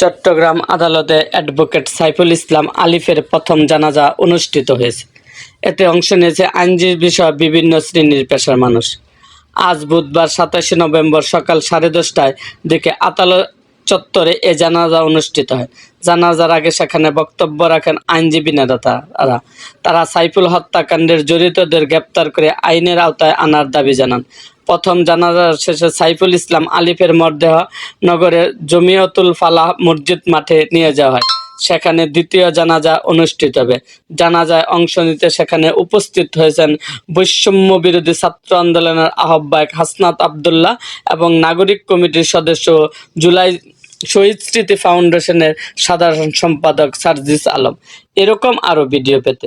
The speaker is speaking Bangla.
চট্টগ্রাম আদালতে অ্যাডভোকেট সাইফুল ইসলাম আলিফের প্রথম জানাজা অনুষ্ঠিত হয়েছে। এতে অংশ নিয়েছে আইনজীবী সহ বিভিন্ন শ্রেণির পেশার মানুষ। আজ বুধবার সাতাশে নভেম্বর সকাল সাড়ে দশটায় দিকে আদালত চত্বরে এ জানাজা অনুষ্ঠিত হয়। জানাজার আগে সেখানে বক্তব্য রাখেন আইনজীবী নেতা তারা। তারা সাইফুল হত্যাকাণ্ডের জড়িতদের গ্রেপ্তার করে আইনের আওতায় আনার দাবি জানান। প্রথম জানাজার শেষে সাইফুল ইসলাম আলিফের মরদেহ নগরের জমিয়তুল ফালাহ মসজিদ মাঠে নিয়ে যাওয়া হয়। সেখানে দ্বিতীয় জানাজা অনুষ্ঠিত হবে। জানাজায় অংশ নিতে সেখানে উপস্থিত হয়েছেন বৈষম্য বিরোধী ছাত্র আন্দোলনের আহ্বায়ক হাসনাত আবদুল্লাহ এবং নাগরিক কমিটির সদস্য জুলাই শহীদ স্মৃতি ফাউন্ডেশনের সাধারণ সম্পাদক সার্জিস আলম। এরকম আরও ভিডিও পেতে